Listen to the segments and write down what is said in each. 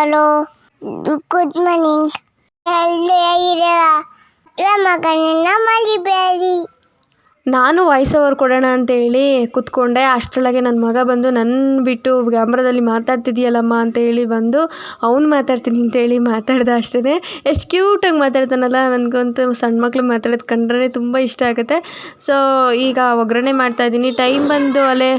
Hello. Good morning ಹೇಗಿದ್ದೀರಾ? ಮಗನನ್ನ ಮಲಿಬೇಡಿ ನಾನು ವಾಯ್ಸ್ ಓವರ್ ಕೊಡೋಣ ಅಂತೇಳಿ ಕೂತ್ಕೊಂಡೆ. ಅಷ್ಟರೊಳಗೆ ನನ್ನ ಮಗ ಬಂದು ನನ್ನ ಬಿಟ್ಟು ಕ್ಯಾಮ್ರಾದಲ್ಲಿ ಮಾತಾಡ್ತಿದ್ದೀಯಲ್ಲಮ್ಮ ಅಂತ ಹೇಳಿ ಬಂದು ಅವ್ನು ಮಾತಾಡ್ತೀನಿ ಅಂತೇಳಿ ಮಾತಾಡ್ದೆ ಅಷ್ಟೇ ಎಷ್ಟು ಕ್ಯೂಟಾಗಿ ಮಾತಾಡ್ತಾನಲ್ಲ, ನನಗಂತೂ ಸಣ್ಣ ಮಕ್ಳು ಮಾತಾಡೋದು ಕಂಡ್ರೆ ತುಂಬ ಇಷ್ಟ ಆಗುತ್ತೆ. ಸೊ ಈಗ ಒಗ್ಗರಣೆ ಮಾಡ್ತಾಯಿದ್ದೀನಿ ಟೈಮ್ ಬಂದು ಅಲ್ಲೇ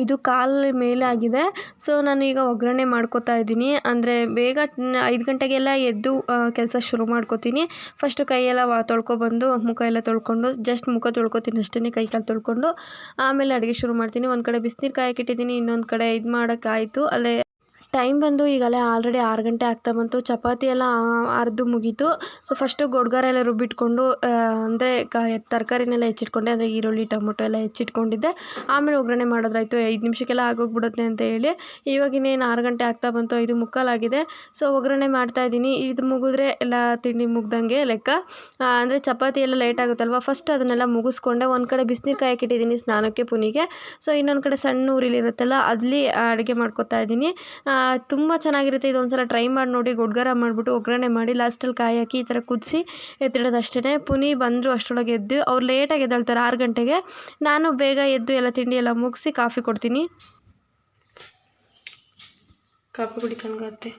ಐದು ಕಾಲು ಮೇಲೆ ಆಗಿದೆ. ಸೊ, ನಾನು ಈಗ ಒಗ್ಗರಣೆ ಮಾಡ್ಕೊತಾ ಇದ್ದೀನಿ. ಅಂದರೆ ಬೇಗ ಐದು ಗಂಟೆಗೆಲ್ಲ ಎದ್ದು ಕೆಲಸ ಶುರು ಮಾಡ್ಕೋತೀನಿ. ಫಸ್ಟು ಕೈಯೆಲ್ಲ ವಾ, ತೊಳ್ಕೊಬಂದು, ಮುಖ ಎಲ್ಲ ತೊಳ್ಕೊಂಡು, ಜಸ್ಟ್ ಮುಖ ತೊಳ್ಕೊತೀನಿ ಅಷ್ಟೇ ಕೈ ಕಾಲು ತೊಳ್ಕೊಂಡು. ಆಮೇಲೆ ಅಡುಗೆ ಶುರು ಮಾಡ್ತೀನಿ. ಒಂದು ಕಡೆ ಬಿಸ್ನೀರು ಕಾಯಕ್ಕಿಟ್ಟಿದ್ದೀನಿ ಇನ್ನೊಂದು ಕಡೆ ಇದು ಮಾಡೋಕ್ಕಾಯಿತು ಅಲ್ಲೇ ಟೈಮ್ ಬಂದು ಈಗಲೇ ಆಲ್ರೆಡಿ ಆರು ಗಂಟೆ ಆಗ್ತಾ ಬಂತು. ಚಪಾತಿ ಎಲ್ಲ ಅರ್ದು ಮುಗೀತು. ಫಸ್ಟು ಗೊಡ್ಗರ ಎಲ್ಲ ರುಬ್ಬಿಟ್ಕೊಂಡು ಅಂದರೆ ಕ, ತರಕಾರಿನೆಲ್ಲ ಹೆಚ್ಚಿಟ್ಕೊಂಡೆ, ಅಂದರೆ ಈರುಳ್ಳಿ, ಟೊಮೊಟೊ ಎಲ್ಲ ಹೆಚ್ಚಿಟ್ಕೊಂಡಿದ್ದೆ. ಆಮೇಲೆ ಒಗ್ಗರಣೆ ಮಾಡೋದ್ರಾಯಿತು. ಐದು ನಿಮಿಷಕ್ಕೆಲ್ಲ ಆಗೋಗ್ಬಿಡುತ್ತೆ ಅಂತ ಹೇಳಿ. ಇವಾಗ ಇನ್ನೇನು ಆರು ಗಂಟೆ ಆಗ್ತಾ ಬಂತು, ಐದು ಮುಕ್ಕಾಲಾಗಿದೆ. ಸೊ ಒಗ್ಗರಣೆ ಮಾಡ್ತಾಯಿದ್ದೀನಿ ಇದು ಮುಗಿದ್ರೆ ಎಲ್ಲ ತಿಂಡಿ ಮುಗ್ದಂಗೆ ಲೆಕ್ಕ. ಅಂದರೆ ಚಪಾತಿ ಎಲ್ಲ ಲೇಟ್ ಆಗುತ್ತಲ್ವ? ಫಸ್ಟ್ ಅದನ್ನೆಲ್ಲ ಮುಗಿಸ್ಕೊಂಡೆ. ಒಂದು ಕಡೆ ಬಿಸಿನೀರು ಕಾಯಕ್ಕಿಟ್ಟಿದ್ದೀನಿ ಸ್ನಾನಕ್ಕೆ, ಪುನಿಗೆ. ಸೊ ಇನ್ನೊಂದು ಕಡೆ ಸಣ್ಣ ಊರಿಲಿರುತ್ತಲ್ಲ, ಅಲ್ಲಿ ಅಡುಗೆ ಮಾಡ್ಕೊತಾ ಇದ್ದೀನಿ. ತುಂಬ ಚೆನ್ನಾಗಿರುತ್ತೆ. ಇದೊಂದು ಸಲ ಟ್ರೈ ಮಾಡಿ ನೋಡಿ, ಗುಡ್ಗರ ಮಾಡಿಬಿಟ್ಟು ಒಗ್ಗರಣೆ ಮಾಡಿ ಲಾಸ್ಟಲ್ಲಿ ಕಾಯಿ ಹಾಕಿ ಈ ಥರ ಕುದಿಸಿ ಎತ್ತಿಡೋದು ಅಷ್ಟೇ ಪುನಿ ಬಂದರು ಅಷ್ಟರೊಳಗೆ ಎದ್ದು, ಅವ್ರು ಲೇಟಾಗಿ ಎದ್ದೇಳ್ತಾರೆ, ಆರು ಗಂಟೆಗೆ. ನಾನು ಬೇಗ ಎದ್ದು ಎಲ್ಲ ತಿಂಡಿ ಎಲ್ಲ ಮುಗಿಸಿ ಕಾಫಿ ಕೊಡ್ತೀನಿ. ಕಾಫಿ ಕುಡಿತಂಗತ್ತೆ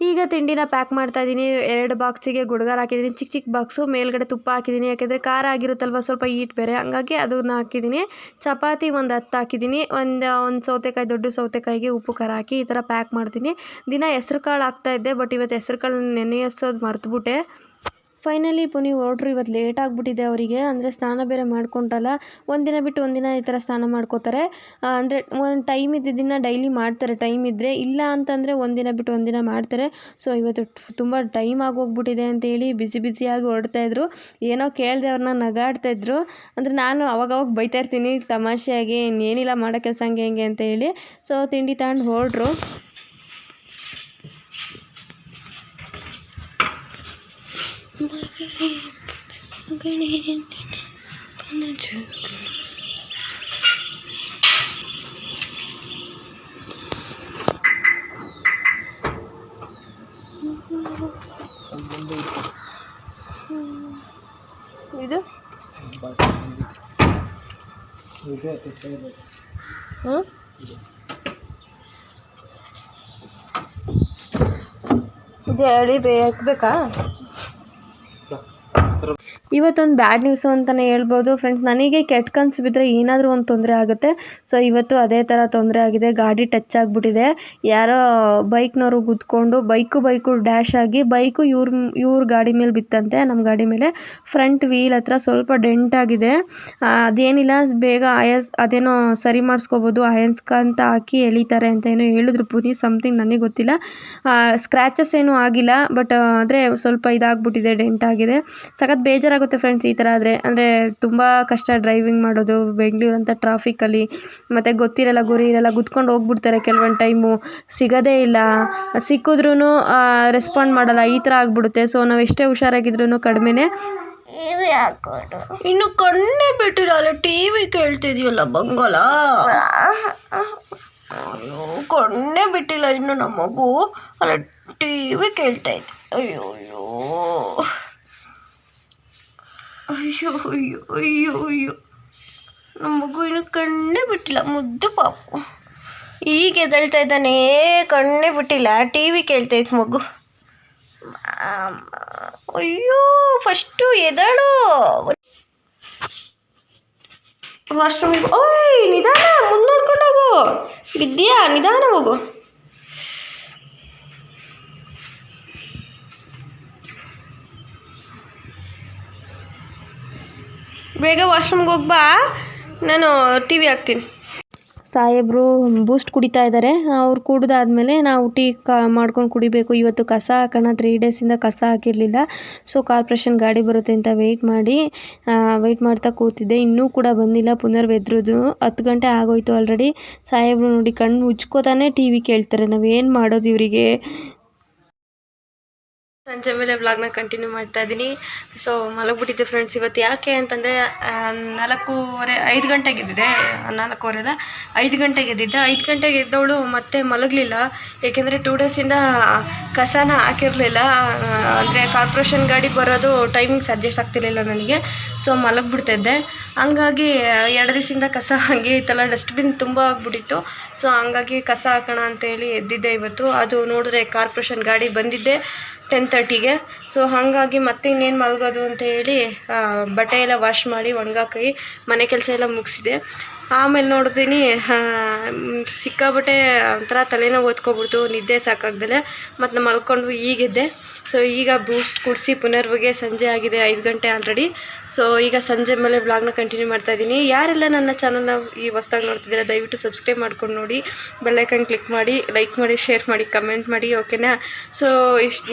ಈಗ ತಿಂಡಿನ ಪ್ಯಾಕ್ ಮಾಡ್ತಾ ಇದ್ದೀನಿ. ಎರಡು ಬಾಕ್ಸಿಗೆ ಗುಡ್ಗಾರ ಹಾಕಿದ್ದೀನಿ. ಚಿಕ್ಕ ಚಿಕ್ಕ ಬಾಕ್ಸು ಮೇಲ್ಗಡೆ ತುಪ್ಪ ಹಾಕಿದ್ದೀನಿ. ಯಾಕೆಂದರೆ ಖಾರ ಆಗಿರುತ್ತಲ್ವ, ಸ್ವಲ್ಪ ಈಟ್ ಬೇರೆ. ಹಂಗಾಗಿ ಅದನ್ನ ಹಾಕಿದ್ದೀನಿ. ಚಪಾತಿ ಒಂದು ಹತ್ತು ಹಾಕಿದ್ದೀನಿ. ಒಂದು ಒಂದು ಸೌತೆಕಾಯಿ, ದೊಡ್ಡ ಸೌತೆಕಾಯಿಗೆ ಉಪ್ಪು, ಖಾರ ಹಾಕಿ ಈ ಥರ ಪ್ಯಾಕ್ ಮಾಡ್ತೀನಿ. ದಿನ ಹೆಸ್ರು ಕಾಳು ಹಾಕ್ತಾಯಿದ್ದೆ ಬಟ್ ಇವತ್ತು ಹೆಸ್ರು ಕಾಳು ನೆನೆಸೋದು ಮರ್ತುಬಿಟ್ಟೆ. ಫೈನಲಿ ಪುನಿ ಹೊರಟ್ರು ಇವತ್ತು ಲೇಟ್ ಆಗಿಬಿಟ್ಟಿದೆ ಅವರಿಗೆ. ಅಂದರೆ ಸ್ನಾನ ಬೇರೆ ಮಾಡ್ಕೊಂಡಲ್ಲ. ಒಂದಿನ ಬಿಟ್ಟು ಒಂದಿನ ಈ ಥರ ಸ್ನಾನ ಮಾಡ್ಕೋತಾರೆ. ಅಂದರೆ ಒಂದು ಟೈಮ್ ಇದ್ದಿದ್ದನ್ನು ಡೈಲಿ ಮಾಡ್ತಾರೆ. ಟೈಮ್ ಇದ್ದರೆ ಇಲ್ಲ ಅಂತಂದರೆ ಒಂದಿನ ಬಿಟ್ಟು ಒಂದಿನ ಮಾಡ್ತಾರೆ. ಸೊ ಇವತ್ತು ತುಂಬ ಟೈಮ್ ಆಗೋಗ್ಬಿಟ್ಟಿದೆ ಅಂತೇಳಿ ಬಿಸಿ ಬಿಸಿಯಾಗಿ ಹೊರಡ್ತಾಯಿದ್ರು ಏನೋ ಕೇಳಿದೆ ಅವ್ರನ್ನ ನಗಾಡ್ತಾಯಿದ್ರು ಅಂದರೆ ನಾನು ಅವಾಗವಾಗ ಬೈತಾ ಇರ್ತೀನಿ ತಮಾಷೆಯಾಗಿ ಇನ್ನೇನಿಲ್ಲ ಮಾಡೋ ಕೆಲಸ ಹಂಗೆ ಹೆಂಗೆ ಅಂತ ಹೇಳಿ. ಸೊ ತಿಂಡಿ ತಗೊಂಡು ಹೊರಡ್ರು ಇದು ಹ್ಞೂ ಇದು ಹೇಳಿ ಬೇ ಎತ್ತಬೇಕಾ ಇವತ್ತೊಂದು ಬ್ಯಾಡ್ ನ್ಯೂಸು ಅಂತಲೇ ಹೇಳ್ಬೋದು. ಫ್ರೆಂಡ್ಸ್ ನನಗೆ ಕೆಟ್ಟ ಕನಸು ಬಿದ್ದರೆ ಏನಾದರೂ ಒಂದು ತೊಂದರೆ ಆಗುತ್ತೆ. ಸೊ ಇವತ್ತು ಅದೇ ಥರ ತೊಂದರೆ ಆಗಿದೆ. ಗಾಡಿ ಟಚ್ ಆಗಿಬಿಟ್ಟಿದೆ. ಯಾರೋ ಬೈಕ್ನವರು ಗುದ್ಕೊಂಡು, ಬೈಕು ಬೈಕು ಡ್ಯಾಶ್ ಆಗಿ, ಬೈಕು ಇವ್ರ ಇವ್ರ ಗಾಡಿ ಮೇಲೆ ಬಿತ್ತಂತೆ. ನಮ್ಮ ಗಾಡಿ ಮೇಲೆ ಫ್ರಂಟ್ ವೀಲ್ ಹತ್ರ ಸ್ವಲ್ಪ ಡೆಂಟ್ ಆಗಿದೆ. ಅದೇನಿಲ್ಲ, ಬೇಗ ಅಯಸ್ ಅದೇನೋ ಸರಿ ಮಾಡಿಸ್ಕೋಬೋದು. ಅಯನ್ಸ್ಕ ಅಂತ ಹಾಕಿ ಎಳಿತಾರೆ ಅಂತ ಏನೋ ಹೇಳಿದ್ರು ಪುನಿ ಸಮಥಿಂಗ್ ನನಗೆ ಗೊತ್ತಿಲ್ಲ. ಸ್ಕ್ರ್ಯಾಚಸ್ ಏನೂ ಆಗಿಲ್ಲ ಬಟ್ ಆದರೆ ಸ್ವಲ್ಪ ಇದಾಗ್ಬಿಟ್ಟಿದೆ ಡೆಂಟ್ ಆಗಿದೆ. ಸಖತ್ ಬೇಜಾರಾಗುತ್ತೆ. ಫ್ರೆಂಡ್ಸ್ ಈ ಥರ ಆದರೆ ಅಂದರೆ ತುಂಬ ಕಷ್ಟ ಡ್ರೈವಿಂಗ್ ಮಾಡೋದು ಬೆಂಗಳೂರು ಅಂತ ಟ್ರಾಫಿಕಲ್ಲಿ ಮತ್ತು ಗೊತ್ತಿರಲ್ಲ ಗುರಿ ಇರಲ್ಲ ಗುದ್ಕೊಂಡು ಹೋಗ್ಬಿಡ್ತಾರೆ ಕೆಲವೊಂದು ಟೈಮು ಸಿಗೋದೇ ಇಲ್ಲ. ಸಿಕ್ಕಿದ್ರೂ ರೆಸ್ಪಾಂಡ್ ಮಾಡಲ್ಲ ಈ ಥರ ಆಗಿಬಿಡುತ್ತೆ. ಸೊ ನಾವು ಎಷ್ಟೇ ಹುಷಾರಾಗಿದ್ರೂ ಕಡಿಮೆನೇ ಟಿವಿ ಹಾಕೋದು. ಇನ್ನು ಕಣ್ಣೇ ಬಿಟ್ಟಿಲ್ಲ ಅಲ್ಲ ಟಿ ವಿ ಕೇಳ್ತಿದ್ಯಲ್ಲ ಬಂಗಾಲ. ಅಯ್ಯೋ ಕಣ್ಣೇ ಬಿಟ್ಟಿಲ್ಲ ಇನ್ನು ನಮ್ಮ ಮಗು ಅಲ್ಲ ಟಿ ವಿ ಕೇಳ್ತಾ ಅಯ್ಯೋ ಅಯ್ಯೋ. ಅಯ್ಯೋ ಅಯ್ಯೋ ಅಯ್ಯೋ ಅಯ್ಯೋ ನಮ್ಮ ಮಗು ಇನ್ನು ಕಣ್ಣೇ ಬಿಟ್ಟಿಲ್ಲ ಮುದ್ದು ಪಾಪು ಈಗ ಎದಳ್ತಾ ಇದ್ದಾನೆ ಕಣ್ಣೇ ಬಿಟ್ಟಿಲ್ಲ ಟಿ ವಿ ಕೇಳ್ತಾಯಿತ್ತು ಮಗು ಅಯ್ಯೋ ಫಸ್ಟು ಎದಳು ವಾಶ್ರೂಮಿಗೆ ಓಯ್ ನಿಧಾನ ಮುಂದೆ ನೋಡ್ಕೊಂಡು ಹೋಗು ಬಿದ್ಯಾ ನಿಧಾನ ಹೋಗು ಬೇಗ ವಾಶ್ರೂಮ್ಗೆ ಹೋಗ್ಬಾ. ನಾನು ಟಿ ವಿ ಹಾಕ್ತೀನಿ. ಸಾಹೇಬರು ಬೂಸ್ಟ್ ಕುಡಿತಾ ಇದ್ದಾರೆ ಅವ್ರು ಕುಡಿದಾದ್ಮೇಲೆ ನಾವು ಟೀ ಕ ಮಾಡ್ಕೊಂಡು ಕುಡಿಬೇಕು. ಇವತ್ತು ಕಸ ಹಾಕೋಣ. ತ್ರೀ ಡೇಸಿಂದ ಕಸ ಹಾಕಿರಲಿಲ್ಲ. ಸೊ ಕಾರ್ಪೊರೇಷನ್ ಗಾಡಿ ಬರುತ್ತೆ ಅಂತ ವೆಯ್ಟ್ ಮಾಡಿ ವೆಯ್ಟ್ ಮಾಡ್ತಾ ಕೂತಿದ್ದೆ. ಇನ್ನೂ ಕೂಡ ಬಂದಿಲ್ಲ. ಪುನರ್ ಹತ್ತು ಗಂಟೆ ಆಗೋಯ್ತು ಆಲ್ರೆಡಿ ಸಾಹೇಬರು ನೋಡಿ ಕಣ್ಣು ಉಜ್ಕೋತಾನೆ ಟಿ ವಿ ಕೇಳ್ತಾರೆ. ನಾವೇನು ಮಾಡೋದು ಇವರಿಗೆ? ಸಂಜೆ ಮೇಲೆ ಬ್ಲಾಗ್ನ ಕಂಟಿನ್ಯೂ ಮಾಡ್ತಾ ಇದ್ದೀನಿ. ಸೊ ಮಲಗಿಬಿಟ್ಟಿದ್ದೆ ಫ್ರೆಂಡ್ಸ್ ಇವತ್ತು. ಯಾಕೆ ಅಂತಂದರೆ ನಾಲ್ಕೂವರೆ, ಐದು ಗಂಟೆಗೆ ನಾಲ್ಕೂವರೆ ಅಲ್ಲ ಐದು ಗಂಟೆಗೆ ಎದ್ದಿದ್ದೆ. ಐದು ಗಂಟೆಗೆ ಎದ್ದವಳು ಮತ್ತೆ ಮಲಗಲಿಲ್ಲ. ಏಕೆಂದರೆ ಟೂ ಡೇಸಿಂದ ಕಸನ ಹಾಕಿರಲಿಲ್ಲ. ಅಂದರೆ ಕಾರ್ಪೊರೇಷನ್ ಗಾಡಿ ಬರೋದು ಟೈಮಿಂಗ್ಸ್ ಅಡ್ಜಸ್ಟ್ ಆಗ್ತಿರಲಿಲ್ಲ ನನಗೆ. ಸೊ ಮಲಗಿಬಿಡ್ತಿದ್ದೆ. ಹಂಗಾಗಿ, ಎರಡು ದಿವಸದಿಂದ ಕಸ ಹಾಗೆ ಇತ್ತಲ್ಲ ಡಸ್ಟ್ಬಿನ್ ತುಂಬ ಆಗಿಬಿಟ್ಟಿತ್ತು. ಸೊ ಹಂಗಾಗಿ ಕಸ ಹಾಕೋಣ ಅಂತೇಳಿ ಎದ್ದಿದ್ದೆ ಇವತ್ತು. ಅದು ನೋಡಿದ್ರೆ ಕಾರ್ಪೊರೇಷನ್ ಗಾಡಿ ಬಂದಿದ್ದೆ. ಟೆನ್ ತರ್ಟಿಗೆ ಸೊ ಹಾಗಾಗಿ ಮತ್ತೆ ಇನ್ನೇನು ಮಲಗೋದು ಅಂತ ಹೇಳಿ ಬಟ್ಟೆ ಎಲ್ಲ ವಾಶ್ ಮಾಡಿ ಒಣಗಾಕಿ ಮನೆ ಕೆಲಸ ಎಲ್ಲ ಮುಗಿಸಿದೆ. ಆಮೇಲೆ ನೋಡ್ತೀನಿ. ಸಿಕ್ಕಾಬಟ್ಟೆ ಒಂಥರ ತಲೆನೋವು ಓದ್ಕೊಬಿಡ್ತು ನಿದ್ದೆ ಸಾಕಾಗ್ದಲೆ. ಮತ್ತು ಮಲ್ಕೊಂಡು ಈಗಿದ್ದೆ. ಸೊ ಈಗ ಬೂಸ್ಟ್ ಕುಡಿಸಿ ಪುನರ್ವಿಗೆ ಸಂಜೆ ಆಗಿದೆ, ಐದು ಗಂಟೆ ಆಲ್ರೆಡಿ ಸೊ ಈಗ ಸಂಜೆ ಮೇಲೆ ವ್ಲಾಗ್ನ ಕಂಟಿನ್ಯೂ ಮಾಡ್ತಾ ಇದ್ದೀನಿ ಯಾರೆಲ್ಲ ನನ್ನ ಚಾನಲ್ನ ಈ ಹೊಸ್ದಾಗಿ ನೋಡ್ತಿದ್ದೀರಾ, ದಯವಿಟ್ಟು ಸಬ್ಸ್ಕ್ರೈಬ್ ಮಾಡ್ಕೊಂಡು ನೋಡಿ. ಬೆಲ್ಲೈಕನ್ ಕ್ಲಿಕ್ ಮಾಡಿ ಲೈಕ್ ಮಾಡಿ ಶೇರ್ ಮಾಡಿ ಕಮೆಂಟ್ ಮಾಡಿ ಓಕೆನಾ ಸೊ ಇಷ್ಟು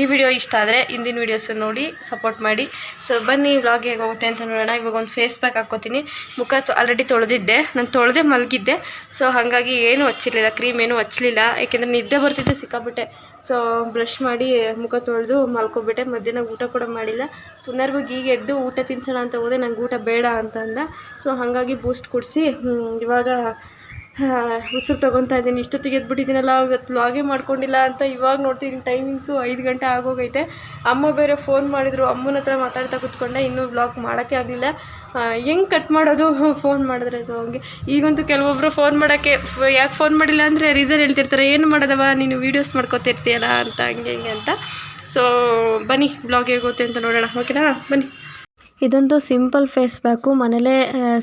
ಈ ವಿಡಿಯೋ ಇಷ್ಟ ಆದರೆ ಹಿಂದಿನ ವೀಡಿಯೋಸ್ ನೋಡಿ ಸಪೋರ್ಟ್ ಮಾಡಿ. ಸೊ ಬನ್ನಿ ವ್ಲಾಗ್ ಹೇಗೆ ಹೋಗುತ್ತೆ ಅಂತ ನೋಡೋಣ. ಇವಾಗ ಒಂದು ಫೇಸ್ ಪ್ಯಾಕ್ ಹಾಕ್ಕೋತೀನಿ. ಮುಖ ಆಲ್ರೆಡಿ ತೊಳೆದಿದ್ದೆ. ನಾನು ತೊಳೆದೇ ಮಲಗಿದ್ದೆ. ಸೊ ಹಾಗಾಗಿ ಏನೂ ಹಚ್ಚಿರಲಿಲ್ಲ. ಕ್ರೀಮ್ ಏನೂ ಹಚ್ಚಲಿಲ್ಲ ಯಾಕೆಂದರೆ ನಿದ್ದೆ ಬರ್ತಿದ್ದೆ ಸಿಕ್ಕಾಬಿಟ್ಟೆ ಸೊ ಬ್ರಷ್ ಮಾಡಿ ಮುಖ ತೊಳೆದು ಮಲ್ಕೊಬಿಟ್ಟೆ. ಮಧ್ಯಾಹ್ನ ಊಟ ಕೂಡ ಮಾಡಿಲ್ಲ. ಪುನರ್ವಾಗಿ ಈಗ ಎದ್ದು ಊಟ ತಿನ್ಸೋಣ ಅಂತ ಹೋದೆ. ನಂಗೆ ಊಟ ಬೇಡ ಅಂತ ಅಂದ. ಸೊ ಹಾಗಾಗಿ ಬೂಸ್ಟ್ ಕುಡಿಸಿ ಇವಾಗ ಉಸಿರು ತೊಗೊತಾ ಇದ್ದೀನಿ. ಇಷ್ಟೊತ್ತಿಗೆ ಎದ್ಬಿಟ್ಟಿದ್ದೀನಲ್ಲ, ಇವತ್ತು ಲಾಗೇ ಮಾಡ್ಕೊಂಡಿಲ್ಲ ಅಂತ ಇವಾಗ ನೋಡ್ತಿದ್ದೀನಿ. ಟೈಮಿಂಗ್ಸು ಐದು ಗಂಟೆ ಆಗೋಗೈತೆ. ಅಮ್ಮ ಬೇರೆ ಫೋನ್ ಮಾಡಿದ್ರು. ಅಮ್ಮನ ಹತ್ರ ಮಾತಾಡ್ತಾ ಕೂತ್ಕೊಂಡೆ. ಇನ್ನೂ ಬ್ಲಾಗ್ ಮಾಡೋಕ್ಕೆ ಆಗಲಿಲ್ಲ. ಹೆಂಗೆ ಕಟ್ ಮಾಡೋದು? ಫೋನ್ ಮಾಡಿದ್ರೆ ಸೊ ಹಂಗೆ. ಈಗಂತೂ ಕೆಲವೊಬ್ಬರು ಫೋನ್ ಮಾಡೋಕ್ಕೆ, ಯಾಕೆ ಫೋನ್ ಮಾಡಿಲ್ಲ ಅಂದರೆ ರೀಸನ್ ಹೇಳ್ತಿರ್ತಾರೆ. ಏನು ಮಾಡೋದವ ನೀನು ವೀಡಿಯೋಸ್ ಮಾಡ್ಕೊತಿರ್ತೀಯಲ್ಲ? ಅಂತ, ಹಂಗೆ, ಹಿಂಗೆ ಅಂತ. ಸೊ ಬನ್ನಿ ಬ್ಲಾಗ್ ಹೇಗೋತೆ ಅಂತ ನೋಡೋಣ. ಓಕೆನಾ ಬನ್ನಿ. ಇದೊಂದು ಸಿಂಪಲ್ ಫೇಸ್ ಪ್ಯಾಕು ಮನೇಲೇ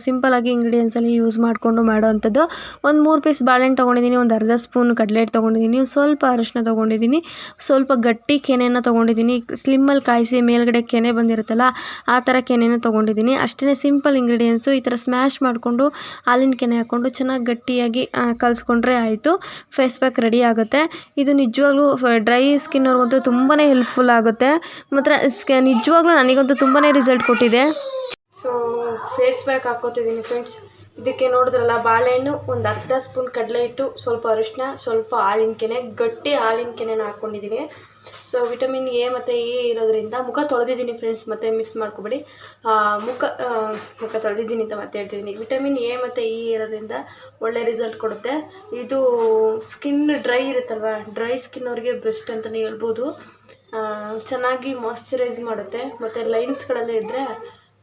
ಸಿಂಪಲಾಗಿ ಇಂಗ್ರೀಡಿಯೆಂಟ್ಸಲ್ಲಿ ಯೂಸ್ ಮಾಡಿಕೊಂಡು ಮಾಡೋವಂಥದ್ದು. ಒಂದು ಮೂರು ಪೀಸ್ ಬಾಳೆಹಣ್ಣು ತೊಗೊಂಡಿದ್ದೀನಿ, ಒಂದು ಅರ್ಧ ಸ್ಪೂನ್ ಕಡ್ಲೆಟ್ ತೊಗೊಂಡಿದ್ದೀನಿ, ಸ್ವಲ್ಪ ಅರಿಶಿನ ತೊಗೊಂಡಿದ್ದೀನಿ, ಸ್ವಲ್ಪ ಗಟ್ಟಿ ಕೆನೆಯನ್ನು ತೊಗೊಂಡಿದ್ದೀನಿ. ಸ್ಲಿಮ್ಮಲ್ಲಿ ಕಾಯಿಸಿ ಮೇಲ್ಗಡೆ ಕೆನೆ ಬಂದಿರುತ್ತಲ್ಲ, ಆ ಥರ ಕೆನೆನ ತೊಗೊಂಡಿದ್ದೀನಿ. ಅಷ್ಟೇ ಸಿಂಪಲ್ ಇಂಗ್ರೀಡಿಯೆಂಟ್ಸು ಈ ಥರ ಸ್ಮ್ಯಾಶ್ ಮಾಡಿಕೊಂಡು ಹಾಲಿನ ಕೆನೆ ಹಾಕ್ಕೊಂಡು ಚೆನ್ನಾಗಿ ಗಟ್ಟಿಯಾಗಿ ಕಲಿಸ್ಕೊಂಡ್ರೆ ಆಯಿತು. ಫೇಸ್ ಪ್ಯಾಕ್ ರೆಡಿ ಆಗುತ್ತೆ. ಇದು ನಿಜವಾಗ್ಲೂ ಡ್ರೈ ಸ್ಕಿನ್ ಅವ್ರಿಗಂತೂ ತುಂಬಾ ಹೆಲ್ಪ್ಫುಲ್ ಆಗುತ್ತೆ. ಮಾತ್ರ ನಿಜವಾಗ್ಲೂ ನನಗಂತೂ ತುಂಬಾ ರಿಸಲ್ಟ್ ಕೊಟ್ಟಿದೆ. ಸೊ ಫೇಸ್ ಪ್ಯಾಕ್ ಹಾಕೋತಿದ್ದೀನಿ ಫ್ರೆಂಡ್ಸ್ ಇದಕ್ಕೆ ನೋಡಿದ್ರಲ್ಲ, ಬಾಳೆಹಣ್ಣು, ಒಂದು ಅರ್ಧ ಸ್ಪೂನ್ ಕಡಲೆ ಹಿಟ್ಟು ಸ್ವಲ್ಪ ಅರಿಶಿನ ಸ್ವಲ್ಪ ಹಾಲಿನ ಕೆನೆ, ಗಟ್ಟಿ ಹಾಲಿನ ಕೆನೆನ ಹಾಕ್ಕೊಂಡಿದ್ದೀನಿ. ಸೊ ವಿಟಮಿನ್ ಎ ಮತ್ತು ಇ ಇರೋದ್ರಿಂದ ಮುಖ ತೊಳೆದಿದ್ದೀನಿ ಫ್ರೆಂಡ್ಸ್ ಮತ್ತೆ ಮಿಸ್ ಮಾಡ್ಕೊಬೇಡಿ. ಮುಖ ಮುಖ ತೊಳೆದಿದ್ದೀನಿ ಅಂತ ಮತ್ತೆ ಹೇಳ್ತಿದ್ದೀನಿ. ವಿಟಮಿನ್ ಎ ಮತ್ತು ಇ ಇರೋದ್ರಿಂದ ಒಳ್ಳೆ ರಿಸಲ್ಟ್ ಕೊಡುತ್ತೆ. ಇದು ಸ್ಕಿನ್ ಡ್ರೈ ಇರುತ್ತಲ್ವ? ಡ್ರೈ ಸ್ಕಿನ್ ಅವ್ರಿಗೆ ಬೆಸ್ಟ್ ಅಂತಲೇ ಹೇಳ್ಬೋದು. ಚೆನ್ನಾಗಿ ಮಾಯ್ಶ್ಚರೈಸ್ ಮಾಡುತ್ತೆ. ಮತ್ತು ಲೈನ್ಸ್ಗಳೆಲ್ಲ ಇದ್ದರೆ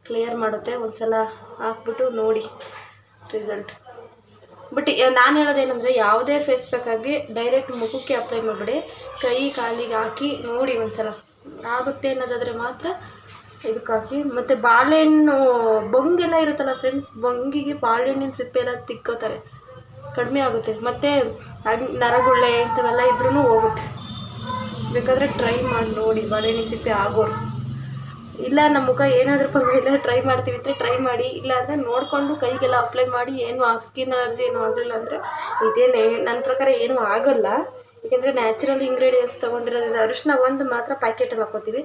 ಕ್ಲಿಯರ್ ಮಾಡುತ್ತೆ. ಒಂದು ಸಲ ಹಾಕ್ಬಿಟ್ಟು ನೋಡಿ ರಿಸಲ್ಟ್ ಬಟ್ ನಾನು ಹೇಳೋದೇನೆಂದರೆ ಯಾವುದೇ ಫೇಸ್ ಆಗಲಿ ಡೈರೆಕ್ಟ್ ಮುಖಕ್ಕೆ ಅಪ್ಲೈ ಮಾಡಬೇಡಿ. ಕೈ ಕಾಲಿಗೆ ಹಾಕಿ ನೋಡಿ ಒಂದು ಸಲ ಆಗುತ್ತೆ ಅನ್ನೋದಾದರೆ ಮಾತ್ರ ಇದಕ್ಕೆ ಹಾಕಿ. ಮತ್ತು ಬಾಳೆಹಣ್ಣು, ಬೊಂಗೆಲ್ಲ ಇರುತ್ತಲ್ಲ ಫ್ರೆಂಡ್ಸ್ ಬೊಂಗಿಗೆ ಬಾಳೆಹಣ್ಣಿನ ಸಿಪ್ಪೆ ಎಲ್ಲ ತಿಕ್ಕೋತಾರೆ. ಕಡಿಮೆ ಆಗುತ್ತೆ. ಮತ್ತು ನರಗುಳ್ಳೆ ಇಂಥವೆಲ್ಲ ಇದ್ರೂ ಹೋಗುತ್ತೆ. ಬೇಕಾದರೆ ಟ್ರೈ ಮಾಡಿ ನೋಡಿ ಬಾಳೆಹಣ್ಣಿನ ಸಿಪ್ಪೆ ಆಗೋರು ಇಲ್ಲ ನಮ್ಮ ಮುಖ ಏನಾದರೂ ಪರವಾಗಿಲ್ಲ ಟ್ರೈ ಮಾಡ್ತೀವಿ ಅಂದರೆ ಟ್ರೈ ಮಾಡಿ. ಇಲ್ಲ ಅಂದರೆ ನೋಡಿಕೊಂಡು ಕೈಗೆಲ್ಲ ಅಪ್ಲೈ ಮಾಡಿ, ಏನು ಸ್ಕಿನ್ ಅಲರ್ಜಿ ಏನು ಆಗಲಿಲ್ಲ ಅಂದರೆ ಇದೇನೇ ನನ್ನ ಪ್ರಕಾರ ಏನೂ ಆಗಲ್ಲ. ಏಕೆಂದರೆ ನ್ಯಾಚುರಲ್ ಇಂಗ್ರೀಡಿಯೆಂಟ್ಸ್ ತೊಗೊಂಡಿರೋದ್ರಿಂದ ಅರಿಶಿನ ಒಂದು ಮಾತ್ರ ಪ್ಯಾಕೆಟಲ್ಲಿ ಹಾಕೋತೀವಿ.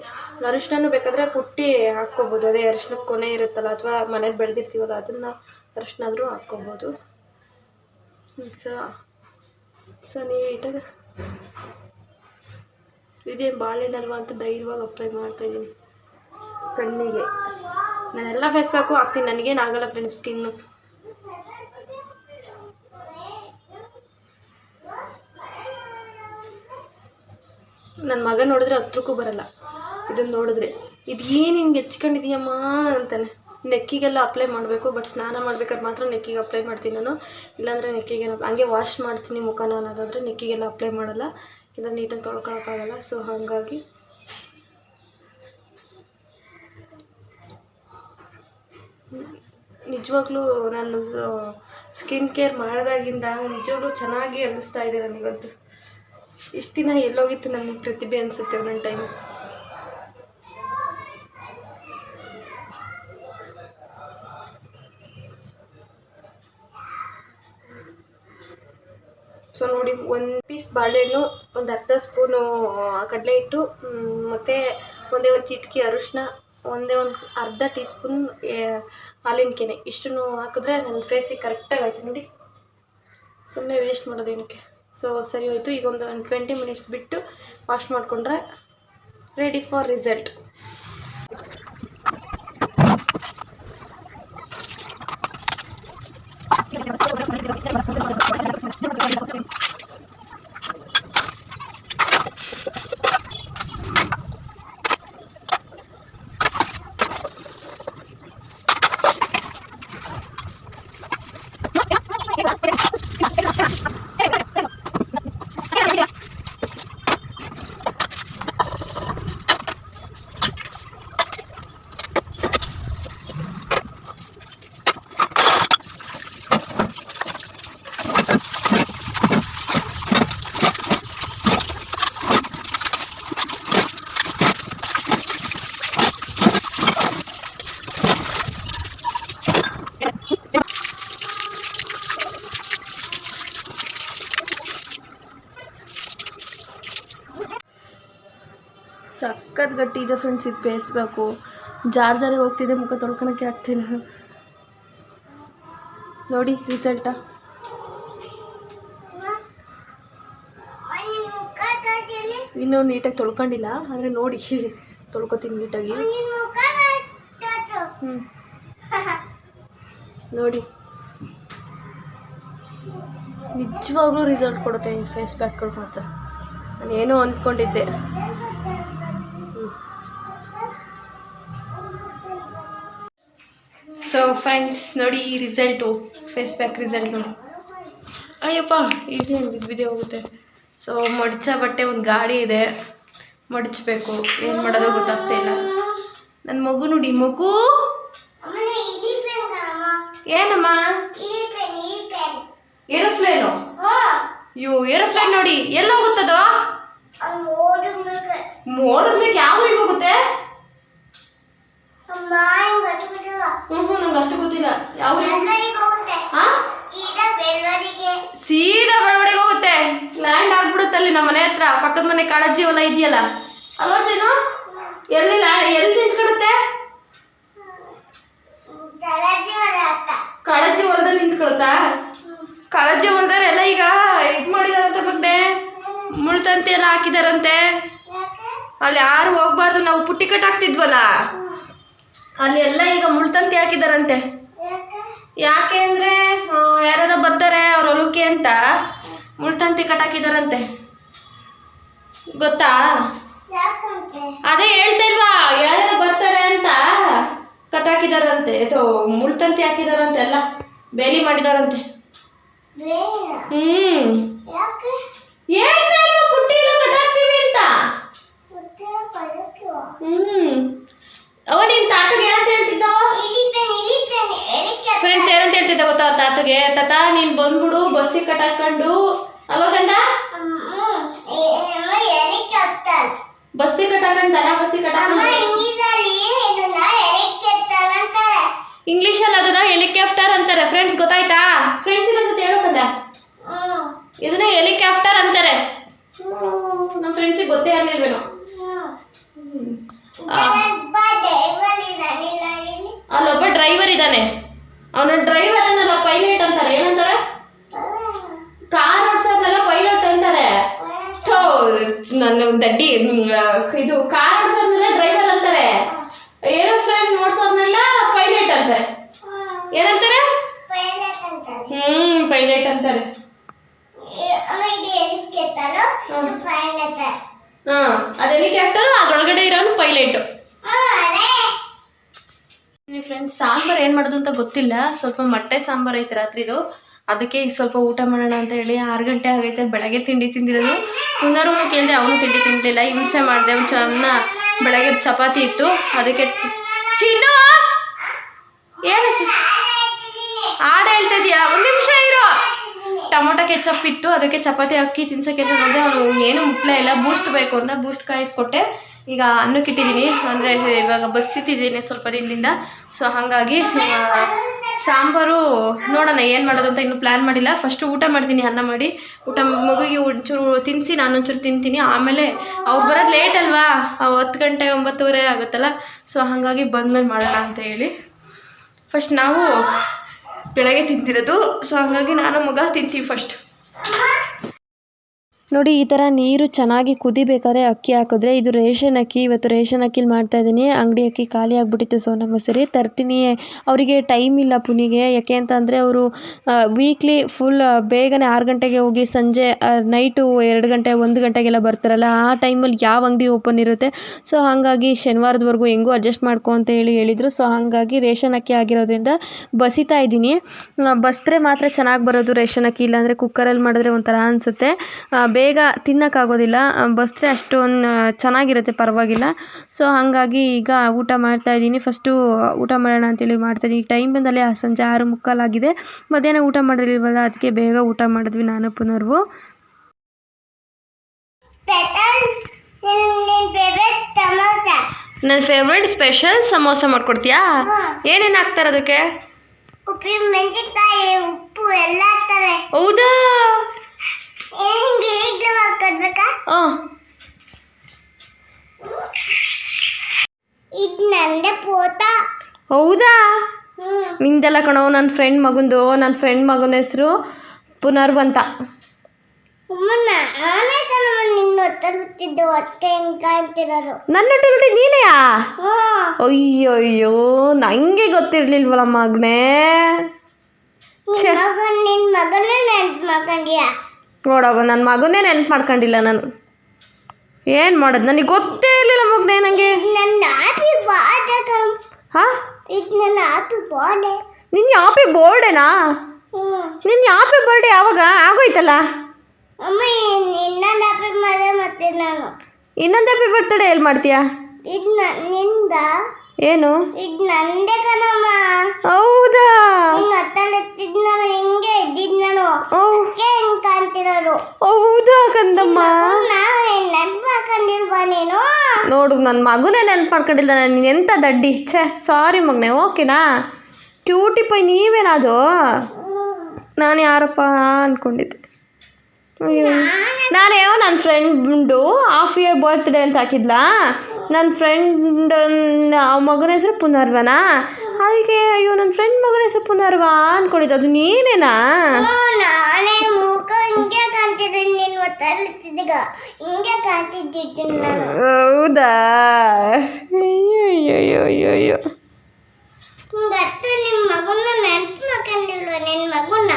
ಅರಿಶಿನೂ ಬೇಕಾದರೆ ಪುಟ್ಟಿ ಹಾಕ್ಕೋಬೋದು. ಅದೇ ಅರಿಶಿನ ಕೊನೆ ಇರುತ್ತಲ್ಲ, ಅಥವಾ ಮನೇಲಿ ಬೆಳೆದಿರ್ತೀವಲ್ಲ, ಅದನ್ನು ಅರಿಶಿನ ಆದರೂ ಹಾಕ್ಕೋಬೋದು. ಸೊ ನೀಟಾಗಿ ಇದೇನು ಬಾಳೆಹಣ್ಣಲ್ವಾ ಅಂತ ಧೈರ್ಯವಾಗಿ ಅಪ್ಲೈ ಮಾಡ್ತಾಯಿದ್ದೀನಿ ಕಣ್ಣಿಗೆ. ನಾನೆಲ್ಲ ಫೇಸ್ ಪ್ಯಾಕು ಹಾಕ್ತೀನಿ. ನನಗೇನು ಆಗಲ್ಲ ಫ್ರೆಂಡ್ಸ್ ಸ್ಕಿನ್ನು ನನ್ನ ಮಗ ನೋಡಿದ್ರೆ ಹತ್ರಕ್ಕೂ ಬರಲ್ಲ. ಇದನ್ನು ನೋಡಿದ್ರೆ. ಇದು ಏನು ಹಿಂಗೆ ಹೆಚ್ಕೊಂಡಿದೀಯಮ್ಮ ಅಂತಾನೆ. ನೆಕ್ಕಿಗೆಲ್ಲ ಅಪ್ಲೈ ಮಾಡಬೇಕು ಬಟ್ ಸ್ನಾನ ಮಾಡ್ಬೇಕಾದ್ರೆ ಮಾತ್ರ ನೆಕ್ಕಿಗೆ ಅಪ್ಲೈ ಮಾಡ್ತೀನಿ ನಾನು. ಇಲ್ಲಾಂದರೆ ನೆಕ್ಕಿಗೆ ಹಂಗೆ ವಾಶ್ ಮಾಡ್ತೀನಿ ಮುಖನ ಅನ್ನೋದಾದರೆ ನೆಕ್ಕಿಗೆಲ್ಲ ಅಪ್ಲೈ ಮಾಡಲ್ಲ. ಇಲ್ಲ ನೀಟಾಗಿ ತೊಳ್ಕೊಳಕ್ಕಾಗಲ್ಲ ಸೊ ಹಾಗಾಗಿ ನಿಜವಾಗ್ಲೂ ನಾನು ಸ್ಕಿನ್ ಕೇರ್ ಮಾಡಿದಾಗಿಂದ ನಿಜವಾಗ್ಲೂ ಚೆನ್ನಾಗಿ ಅನ್ನಿಸ್ತಾ ಇದೆ ನನಗಂತೂ. ಇಷ್ಟು ದಿನ ಎಲ್ಲೋಗಿತ್ತು ನನಗೆ ಪ್ರತಿಭೆ ಅನಿಸುತ್ತೆ ಒಂದೊಂದು ಟೈಮ್ ಸೊ ನೋಡಿ ಒಂದು ಪೀಸ್ ಬಾಳೆಹಣ್ಣು, ಒಂದು ಅರ್ಧ ಸ್ಪೂನು ಕಡಲೆ ಹಿಟ್ಟು ಮತ್ತು ಒಂದೇ ಒಂದು ಚಿಟಕಿ ಅರಿಶಿನ ಒಂದೇ ಒಂದು ಅರ್ಧ ಟೀ ಸ್ಪೂನ್ ಹಾಲಿನ ಕೆನೆ. ಇಷ್ಟನ್ನು ಹಾಕಿದ್ರೆ ನನ್ನ ಫೇಸಿಗೆ ಕರೆಕ್ಟಾಗಿ ಆಯ್ತು, ನೋಡಿ. ಸುಮ್ಮನೆ ವೇಸ್ಟ್ ಮಾಡೋದೇನಕ್ಕೆ ಸೊ ಸರಿ ಹೋಯಿತು. ಈಗ ಒಂದು ಒಂದು ಟ್ವೆಂಟಿ ಮಿನಿಟ್ಸ್ ಬಿಟ್ಟು ವಾಶ್ ಮಾಡಿಕೊಂಡ್ರೆ ರೆಡಿ ಫಾರ್ ರಿಸಲ್ಟ್ ಸಖತ್ ಗಟ್ಟಿ ಇದೆ ಫ್ರೆಂಡ್ಸ್ ಇದು ಬೇಯಿಸ್ಬೇಕು ಜಾರ್ ಜಾರಿ ಹೋಗ್ತಿದೆ ಮುಖ ತೊಳ್ಕೊಳಕ್ಕೆ ಆಗ್ತಿಲ್ಲ. ನೋಡಿ ರಿಸಲ್ಟ. ಇನ್ನೂ ನೀಟಾಗಿ ತೊಳ್ಕೊಂಡಿಲ್ಲ ಅಂದರೆ ನೋಡಿ, ತೊಳ್ಕೊತೀನಿ ನೀಟಾಗಿ. ನೋಡಿ. ನಿಜವಾಗ್ಲೂ ರಿಸಲ್ಟ್ ಕೊಡುತ್ತೆ ಈ ಫೇಸ್ ಪ್ಯಾಕ್ಗಳು ಮಾತ್ರ. ನಾನು ಏನೋ ಅಂದ್ಕೊಂಡಿದ್ದೆ. ಫ್ರೆಂಡ್ಸ್ ನೋಡಿ ಈ ರಿಸಲ್ಟು ಫೇಸ್ ಪ್ಯಾಕ್ ರಿಸಲ್ಟ್ ನೋಡಿ. ಅಯ್ಯಪ್ಪ ಇದೇನು ಬಿದ್ದಿದೆ ಹೋಗುತ್ತೆ ಸೊ ಮಡಚ ಬಟ್ಟೆ ಒಂದು ಗಾಡಿ ಇದೆ. ಮಡಚಬೇಕು. ಏನು ಮಾಡೋದು ಗೊತ್ತಾಗ್ತಾ ಇಲ್ಲ. ನನ್ನ ಮಗು ನೋಡಿ ಮಗು! ಏನಮ್ಮ. ಏರೋಪ್ಲೇನು. ಅಯ್ಯೋ ಏರೋಪ್ಲೇನ್ ನೋಡಿ ಎಲ್ಲ ಹೋಗುತ್ತದೋ? ಮಗ. ಮೋಡದ್ಮೇಲೆ ಯಾವ ಊರಿಗೆ ಹೋಗುತ್ತೆ? ಹ್ಞೂ ಹ್ಞೂ ನಂಗೆ ಅಷ್ಟು ಗೊತ್ತಿಲ್ಲ. ಯಾವ ಸೀದಾ ಬೆಳವಡಿಗೆ ಹೋಗುತ್ತೆ. ಲ್ಯಾಂಡ್ ಆಗ್ಬಿಡುತ್ತಲ್ಲಿ ನಮ್ಮ ಮನೆ ಹತ್ರ. ಪಕ್ಕದ ಮನೆ ಕಾಳಜಿ ಹೊಲ ಇದೆಯಲ್ಲ. ಅಲ್ವಾ ಜೀನು? ಎಲ್ಲಿ ಎಲ್ಲಿ ಹತ್ತ. ಕಾಳಜಿ ಹೊಲದಲ್ಲಿ ನಿಂತ್ಕೊಳುತ್ತಾ ಕಾಳಜಿ ಹೊಲದವರೆಲ್ಲ ಈಗ ಇದು ಮಾಡಿದಾರಂತೆ ಮಗ್ನೆ. ಮುಳ್ತಂತಿ ಎಲ್ಲ ಹಾಕಿದಾರಂತೆ ಅಲ್ಲಿ ಯಾರು ಹೋಗ್ಬಾರ್ದು? ನಾವು ಪುಟ್ಟಿ ಕಟ್ ಹಾಕ್ತಿದ್ವಲ್ಲ ಅಲ್ಲಿ ಎಲ್ಲ ಈಗ ಮುಳ್ತಂತಿ ಹಾಕಿದಾರಂತೆ ಯಾಕೆ? ಅಂದರೆ ಯಾರೋ ಬರ್ತಾರೆ ಅವ್ರ ಹೊಲಕ್ಕೆ ಅಂತ ಮುಳ್ತಂತಿ ಕಟ್ಟಾಕಿದಾರಂತೆ ಗೊತ್ತಾ? ಅದೇ ಹೇಳ್ತಾ ಇಲ್ವಾ ಯಾರು ಬರ್ತಾರೆ ಅಂತ ಕಟ್ಟಾಕಿದಾರಂತೆ ಇದು ಮುಳ್ತಂತಿ ಹಾಕಿದಾರಂತೆ ಎಲ್ಲ, ಬೇಲಿ ಮಾಡಿದಾರಂತೆ. ಹ್ಮ್? ಹೇಳ್ತಾ ಇಲ್ವಾ ಪುಟ್ಟಿ ಎಲ್ಲ ಕಟ್ ಅಂತ. ಹ್ಮ್ ಅವ ನಿನ್ ತಾತಗೆ ಏನಂತ ಎಲಿಕ್ಕೆ ಹತ್ತ. ಫ್ರೆಂಡ್ಸ್ ಏನಂತ ಹೇಳ್ತಿದ್ದ ಗೊತ್ತಾ ಅವ್ರ ತಾತಗೆ? ತಾತ ನೀನ್ ಬಂದ್ಬಿಡು ಬಸ್ಸಿಗೆ ಕಟ್ ಹಾಕೊಂಡು. ಅವಾಗಂದ. ಬಸ್ಸಿಗೆ ಕಟ್ ಹಾಕೊಂಡು ದನ ಬಸ್ಸಿಗೆ ಕಟ್ ಇಂಗ್ಲಿಷ್ ಅಲ್ಲಿ ಅದನ್ನ ಹೆಲಿಕಾಪ್ಟರ್ ಅಂತಾರೆ. ಫ್ರೆಂಡ್ಸ್ ಗೊತ್ತಾಯ್ತಾ? ಫ್ರೆಂಡ್ಸ್ ಇನ್ನೊಂದ್ಸತಿ ಹೇಳ್ಬೇಕಂದ. ಇದನ್ನ ಹೆಲಿಕಾಪ್ಟರ್ ಅಂತಾರೆ. ನಮ್ಮ ಫ್ರೆಂಡ್ಸಿಗೆ ಗೊತ್ತೇ ಇರಲಿಲ್ವೇನೋ ಅಲ್ಲೊಬ್ಬ ಡ್ರೈವರ್ ಇದ್ದಾನೆ. ಅವನ ಡ್ರೈವರ್ ಅನ್ನಲ್ಲ ಪೈಲಟ್ ಅಂತಾರೆ. ಏನಂತಾರೆ? ಕಾರ್ ಓಡಿಸೋದ್ನೆಲ್ಲ ಪೈಲಟ್ ಅಂತಾರೆ. ನನ್ನ ದಡ್ಡಿ ಇದು ಕಾರ್ ಓಡಿಸೋದ್ನೆಲ್ಲ ಡ್ರೈವರ್ ಅಂತಾರೆ. ಏರೋಪ್ಲೇನ್ ಓಡಿಸೋದ್ನೆಲ್ಲ ಪೈಲಟ್ ಅಂತಾರೆ. ಏನಂತಾರೆ. ಹ್ಮ್ ಪೈಲಟ್ ಅಂತಾರೆ ಏ- ಅಮ್ಮ ಇದು ಎಲಿಕ್ಕೆ ಹತ್ತಾಳು, ಇದು pilot. ಹಾ, ಅದು ಕ್ಯಾಪ್ಟನ್ ಅದ್ರೊಳಗಡೆ ಇರೋನು ಪೈಲಟ್. ಫ್ರೆಂಡ್ಸ್ ಸಾಂಬಾರು ಏನು ಮಾಡೋದು ಅಂತ ಗೊತ್ತಿಲ್ಲ. ಸ್ವಲ್ಪ ಮೊಟ್ಟೆ ಸಾಂಬಾರ್ ಐತೆ ರಾತ್ರಿದು. ಅದಕ್ಕೆ ಈಗ ಸ್ವಲ್ಪ ಊಟ ಮಾಡೋಣ ಅಂತ ಹೇಳಿ ಆರು ಗಂಟೆ ಆಗೈತೆ. ಬೆಳಗ್ಗೆ ತಿಂಡಿ ತಿಂದಿರೋದು. ತುಂಗಾರು ಕೇಳಿದೆ, ಅವನು ತಿಂಡಿ ತಿನ್ಲಿಲ್ಲ. ಹಿಂಸೆ ಮಾಡಿದೆ, ಅವ್ನು ಚೆನ್ನ ಬೆಳಗ್ಗೆ ಚಪಾತಿ ಇತ್ತು. ಅದಕ್ಕೆ ಚಿನ್ನು! ಏನು ಆಡ ಹೇಳ್ತಾ ಇದೀಯಾ? ಒಂದು ನಿಮಿಷ ಇರೋ! ಟೊಮೊಟೊ ಕೆಚಪ್ ಇತ್ತು ಅದಕ್ಕೆ ಚಪಾತಿ ಅಕ್ಕಿ ತಿನ್ಸಕ್ಕೆ ಅಂತ ನೋಡಿದೆ ಅವನು ಏನು ಮುಟ್ಲೇ ಇಲ್ಲ. ಬೂಸ್ಟ್ ಬೇಕು ಅಂತ ಬೂಸ್ಟ್ ಕಾಯಿಸ್ಕೊಟ್ಟೆ. ಈಗ ಅನ್ನಕ್ಕೆ ಇಟ್ಟಿದ್ದೀನಿ. ಅಂದರೆ ಇವಾಗ ಬಸ್ ಇಟ್ಟಿದ್ದೀನಿ ಸ್ವಲ್ಪ ದಿನದಿಂದ. ಸೊ ಹಾಗಾಗಿ ಸಾಂಬಾರು ನೋಡೋಣ ಏನು ಮಾಡೋದು ಅಂತ ಇನ್ನೂ ಪ್ಲ್ಯಾನ್ ಮಾಡಿಲ್ಲ. ಫಸ್ಟು ಊಟ ಮಾಡ್ತೀನಿ, ಅನ್ನ ಮಾಡಿ. ಊಟ ಮಗುಗೆ ಒಂಚೂರು ತಿನ್ನಿಸಿ ನಾನೊಂಚೂರು ತಿಂತೀನಿ. ಆಮೇಲೆ ಅವ್ರು ಬರೋದು ಲೇಟ್ ಅಲ್ವಾ? ಹತ್ತು ಗಂಟೆ ಒಂಬತ್ತುವರೆ ಆಗುತ್ತಲ್ಲ. ಸೊ ಹಾಗಾಗಿ ಬಂದ್ಮೇಲೆ ಮಾಡೋಣ ಅಂತ ಹೇಳಿ. ಫಸ್ಟ್ ನಾವು ಬೆಳಗ್ಗೆ ತಿಂತಿರೋದು. ಸೊ ಹಾಗಾಗಿ ನಾನು ಮಗ ತಿಂತೀವಿ ಫಸ್ಟ್ ನೋಡಿ, ಈ ಥರ ನೀರು ಚೆನ್ನಾಗಿ ಕುದಿಬೇಕಾದ್ರೆ ಅಕ್ಕಿ ಹಾಕಿದ್ರೆ ಇದು ರೇಷನ್ ಅಕ್ಕಿ, ಇವತ್ತು ರೇಷನ್ ಅಕ್ಕಿಲಿ ಮಾಡ್ತಾ ಇದ್ದೀನಿ. ಅಂಗಡಿ ಅಕ್ಕಿ ಖಾಲಿ ಆಗಿಬಿಟ್ಟಿತ್ತು ಸೋನಾ ಮಸೂರಿ ತರ್ತೀನಿ. ಅವರಿಗೆ ಟೈಮ್ ಇಲ್ಲ ಪುನಿಗೆ. ಯಾಕೆ ಅಂತಂದರೆ ಅವರು ವೀಕ್ಲಿ ಫುಲ್ ಬೇಗನೆ ಆರು ಗಂಟೆಗೆ ಹೋಗಿ ಸಂಜೆ ನೈಟು ಎರಡು ಗಂಟೆ, ಒಂದು ಗಂಟೆಗೆಲ್ಲ ಬರ್ತಾರಲ್ಲ, ಆ ಟೈಮಲ್ಲಿ ಯಾವ ಅಂಗಡಿ ಓಪನ್ ಇರುತ್ತೆ. ಸೊ ಹಾಗಾಗಿ ಶನಿವಾರದವರೆಗೂ ಹೆಂಗೂ ಅಡ್ಜಸ್ಟ್ ಮಾಡ್ಕೊ ಅಂತ ಹೇಳಿ ಹೇಳಿದರು. ಸೊ ಹಾಗಾಗಿ ರೇಷನ್ ಅಕ್ಕಿ ಆಗಿರೋದ್ರಿಂದ ಬಸಿತಾ ಇದ್ದೀನಿ. ಬಸ್ತ್ರೆ ಮಾತ್ರ ಚೆನ್ನಾಗಿ ಬರೋದು ರೇಷನ್ ಅಕ್ಕಿ, ಇಲ್ಲಾಂದರೆ ಕುಕ್ಕರಲ್ಲಿ ಮಾಡಿದ್ರೆ ಒಂಥರ ಅನಿಸುತ್ತೆ. ಬೇಗ ತಿನ್ನೋಕ್ಕಾಗೋದಿಲ್ಲ. ಬಸಿದ್ರೆ ಅಷ್ಟೊಂದು ಚೆನ್ನಾಗಿರುತ್ತೆ ಪರವಾಗಿಲ್ಲ. ಸೊ ಹಾಗಾಗಿ ಈಗ ಊಟ ಮಾಡ್ತಾ ಇದ್ದೀನಿ. ಫಸ್ಟು ಊಟ ಮಾಡೋಣ ಅಂತೇಳಿ ಮಾಡ್ತಾಯಿದ್ದೀನಿ ಟೈಮ್ ಬಂದಲ್ಲೇ ಸಂಜೆ ಆರು ಮುಕ್ಕಾಲಾಗಿದೆ. ಮಧ್ಯಾಹ್ನ ಊಟ ಮಾಡಿರಲಿಲ್ವಲ್ಲ ಅದಕ್ಕೆ ಬೇಗ ಊಟ ಮಾಡಿದ್ವಿ ನಾನು ಪುನರ್ವು. ನನ್ನ ನಿನ್ ನಿನ್ ಫೇವ್ರೆಟ್ ಸ್ಪೆಷಲ್ ಸಮೋಸ ಮಾಡ್ಕೊಡ್ತೀಯಾ? ಏನೇನು ಹಾಕ್ತಾರೆ ಅದಕ್ಕೆ? ಉಪ್ಪಿ ಮೆಣಸಿನ್ಕಾಯಿ ಉಪ್ಪು ಎಲ್ಲ ಹಾಕ್ತಾರೆ. ಹೌದಾ? ಹೌದಾ? ನಿಂದೆಲ್ಲ ಕಣೋ ನನ್ನ ಫ್ರೆಂಡ್ ಮಗಂದು ನನ್ನ ಫ್ರೆಂಡ್ ಮಗನ ಹೆಸರು ಪುನರ್ವಂತ. ನಿನ್ನ ಹೊಟ್ಟೆ ನೀನೆಯಾ? ಅಯ್ಯೋ ಅಯ್ಯೋ ನಂಗೆ ಗೊತ್ತಿರ್ಲಿಲ್ವಲ್ಲ ಮಗನೇ. ಮಗನೇ ಮಗನ ನೋಡವ್ವ ನನ್ನ ಮಗನೇ ನೆನ್ಪು ಮಾಡ್ಕೊಂಡಿಲ್ಲ ನಾನು. ಏನು ಮಾಡೋದು? ನನಗೆ ಗೊತ್ತೇ ಇರಲಿಲ್ಲ ಮಗನೇ ನನಗೆ ಹಾಂ? ನನ್ನ ಯಾಪಿ ಬೋರ್ಡೇನಾ ನಿನ್ನ ಯಾಪಿ ಬರ್ಡೇ ಯಾವಾಗ ಆಗೋಯ್ತಲ್ಲ? ಅಮ್ಮ ಇನ್ನೊಂದು ಹ್ಯಾಪಿ ಬರ್ತಡೇ ಎಲ್ಲಿ ಮಾಡ್ತೀಯಾ? ನಿಂದ? ಏನು? ಈಗ ನಂದೇ ಕಣಮ್ಮ ಹೌದಾ? ಹಿಂಗ್ ಹತ್ತಿದ್ನಲ್ಲ ಹಿಂಗೆ ಇದ್ದಿದ್ ನಾನು ಅದಕ್ಕೆ ಹಿಂಗ್ ಕಾಣ್ತಿರೋದು ಹೌದಾ ಕಂದಮ್ಮ? ನಾವು ನೆನ್ಪು ಹಾಕೊಂಡಿಲ್ವಾ ನೀನು? ನೋಡು ನನ್ನ ಮಗುನೇ ನೆನ್ಪು ಮಾಡ್ಕೊಂಡಿಲ್ಲ. ನಾನು ಎಂತ ದಡ್ಡಿ? ಛೇ ಸಾರಿ ಮಗನೇ ಓಕೆನಾ? ಟ್ಯೂಟಿ ಪೈ ನೀವೇನಾದು ನಾನು ಯಾರಪ್ಪ ಅಂದ್ಕೊಂಡಿದ್ದೆ ಅಯ್ಯೋ ನಾನು ಯಾವ ನನ್ನ ಫ್ರೆಂಡು ಹಾಫ್ ಇಯರ್ ಬರ್ತ್ಡೇ ಅಂತ ಹಾಕಿದ್ಲಾ? ನನ್ನ ಫ್ರೆಂಡ್ ಮಗನ ಹೆಸರು ಪುನರ್ವನ? ಅದಕ್ಕೆ ಅಯ್ಯೋ ನನ್ನ ಫ್ರೆಂಡ್ ಮಗನ ಹೆಸರು ಪುನರ್ವ ಅಂದ್ಕೊಂಡಿದ್ದು ಅದು ನೀನೇನಾ? ಹೌದಾ ಅಯ್ಯೋ ಅಯ್ಯೋ ಅಯ್ಯೋ ಅಯ್ಯೋ ಗತ್ತು ನಿಮ್ ಮಗುನ ನೆನ್ಪು ಮಾಡ್ಕೊಂಡಿಲ್ವ ನಿನ್ನ ಮಗುನ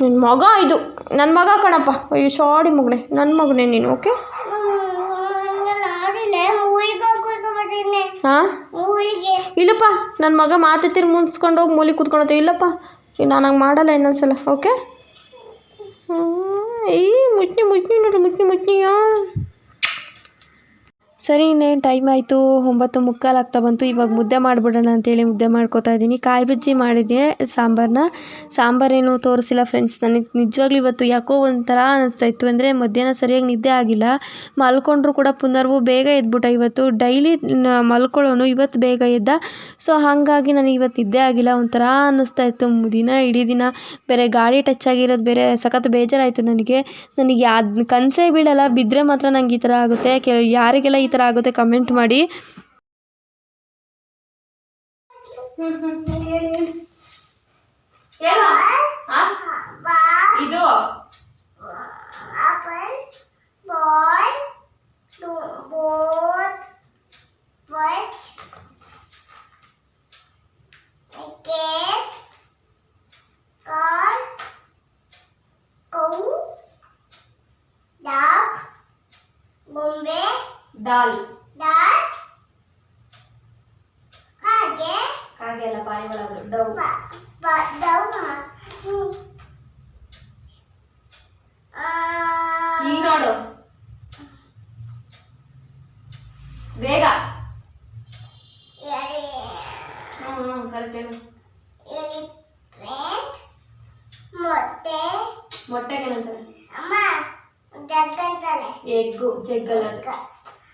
ನನ್ನ ಮಗ ಇದು. ನನ್ನ ಮಗ ಕಣಪ್ಪ. ಅಯ್ಯೋ ಸಾರಿ ಮಗನೇ ನನ್ನ ಮಗನೇ ನೀನು ಓಕೆ ಹಾಂ? ಇಲ್ಲಪ್ಪ ನನ್ನ ಮಗ ಮಾತೆತ್ತಿರ ಮುನ್ಸ್ಕೊಂಡು ಹೋಗಿ ಮೂಲಿ ಕೂತ್ಕೊಳತ್ತೆ ಇಲ್ಲಪ್ಪ ನಾನು ಹಂಗೆ ಮಾಡಲ್ಲ ಇನ್ನೊಂದ್ಸಲ ಓಕೆ ಈ ಮುಟ್ನಿ ಮುಟ್ನಿ ನೋಡಿ ಮುಟ್ನಿ ಮುಚ್ನಿಯಾ ಸರಿ, ಇನ್ನೇನು ಟೈಮ್ ಆಯಿತು? ಒಂಬತ್ತು ಮುಕ್ಕಾಲು ಆಗ್ತಾ ಬಂತು. ಇವಾಗ ಮುದ್ದೆ ಮಾಡಿಬಿಡೋಣ ಅಂತೇಳಿ ಮುದ್ದೆ ಮಾಡ್ಕೋತಾ ಇದ್ದೀನಿ. ಕಾಯಿ ಬಜ್ಜಿ ಮಾಡಿದ್ದೆ ಸಾಂಬಾರನ್ನ ಸಾಂಬಾರೇನು ತೋರಿಸಿಲ್ಲ ಫ್ರೆಂಡ್ಸ್ ನನಗೆ ನಿಜವಾಗ್ಲೂ ಇವತ್ತು ಯಾಕೋ ಒಂಥರ ಅನ್ನಿಸ್ತಾ ಇತ್ತು. ಅಂದರೆ ಮಧ್ಯಾಹ್ನ ಸರಿಯಾಗಿ ನಿದ್ದೆ ಆಗಿಲ್ಲ. ಮಲ್ಕೊಂಡ್ರೂ ಕೂಡ ಪುನರ್ವು ಬೇಗ ಎದ್ಬಿಟ್ಟ ಇವತ್ತು. ಡೈಲಿ ಮಲ್ಕೊಳ್ಳೋನು ಇವತ್ತು ಬೇಗ ಎದ್ದ. ಸೊ ಹಾಗಾಗಿ ನನಗೆ ಇವತ್ತು ನಿದ್ದೆ ಆಗಿಲ್ಲ. ಒಂಥರ ಅನ್ನಿಸ್ತಾ ಇತ್ತು. ದಿನ, ಇಡೀ ದಿನ ಬೇರೆ ಗಾಡಿ ಟಚ್ ಆಗಿರೋದು ಬೇರೆ ಸಖತ್ ಬೇಜಾರಾಯಿತು ನನಗೆ. ನನಗೆ ಯಾವ್ದು ಕನಸೇ ಬೀಳಲ್ಲ. ಬಿದ್ದರೆ ಮಾತ್ರ ನಂಗೆ ಈ ಥರ ಆಗುತ್ತೆ. ಕೆ ಯಾರಿಗೆಲ್ಲ ಈ ಥರ ಆಗುತ್ತೆ ಕಮೆಂಟ್ ಮಾಡಿ. ಇದು? Apple, ball, boat, watch, cat, car, cow, dog, ಗೊಂಬೆ, ಡಾಲ್ dog, ಹಾಗೆ ಕಾಗೆ ಎಲ್ಲ ಪಾರಿವಾಳ ಡವ್ ಬ- ಬ- dog, ಹ್ಮ್. ಆ, ಈಗ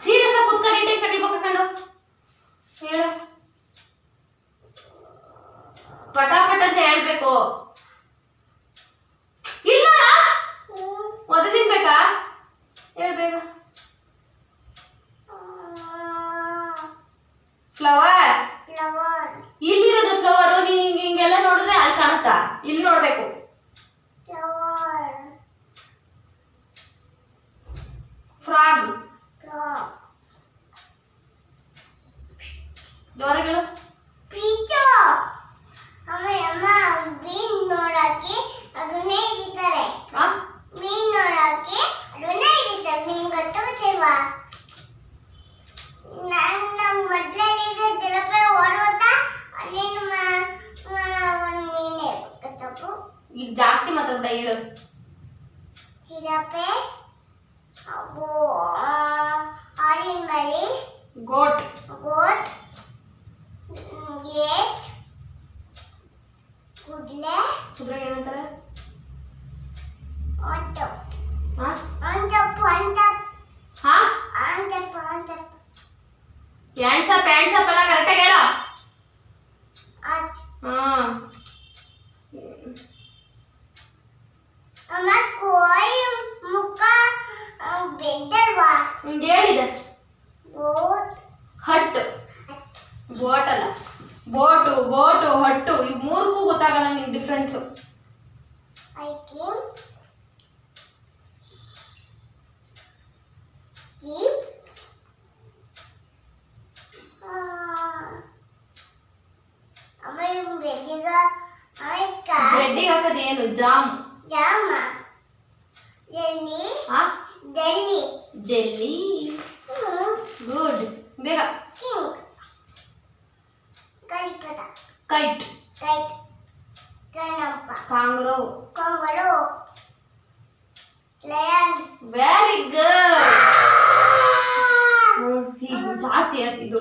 ಸೀರಿಯಸ್ ಆಗಿ ಕುತ್ಕೊಂಡು ನೀಟಾಗಿ ಚಕ್ಲಿ ಪಕ್ಕಕೊಂಡು ಹೇಳು ಪಟಾಪಟ್ ಅಂತ ಹೇಳ್ಬೇಕು good. bega king kite. kite kite Kanapa? kangaroo. Kangaroo. Lion. Very good. Ah! Oh ji fast ya itu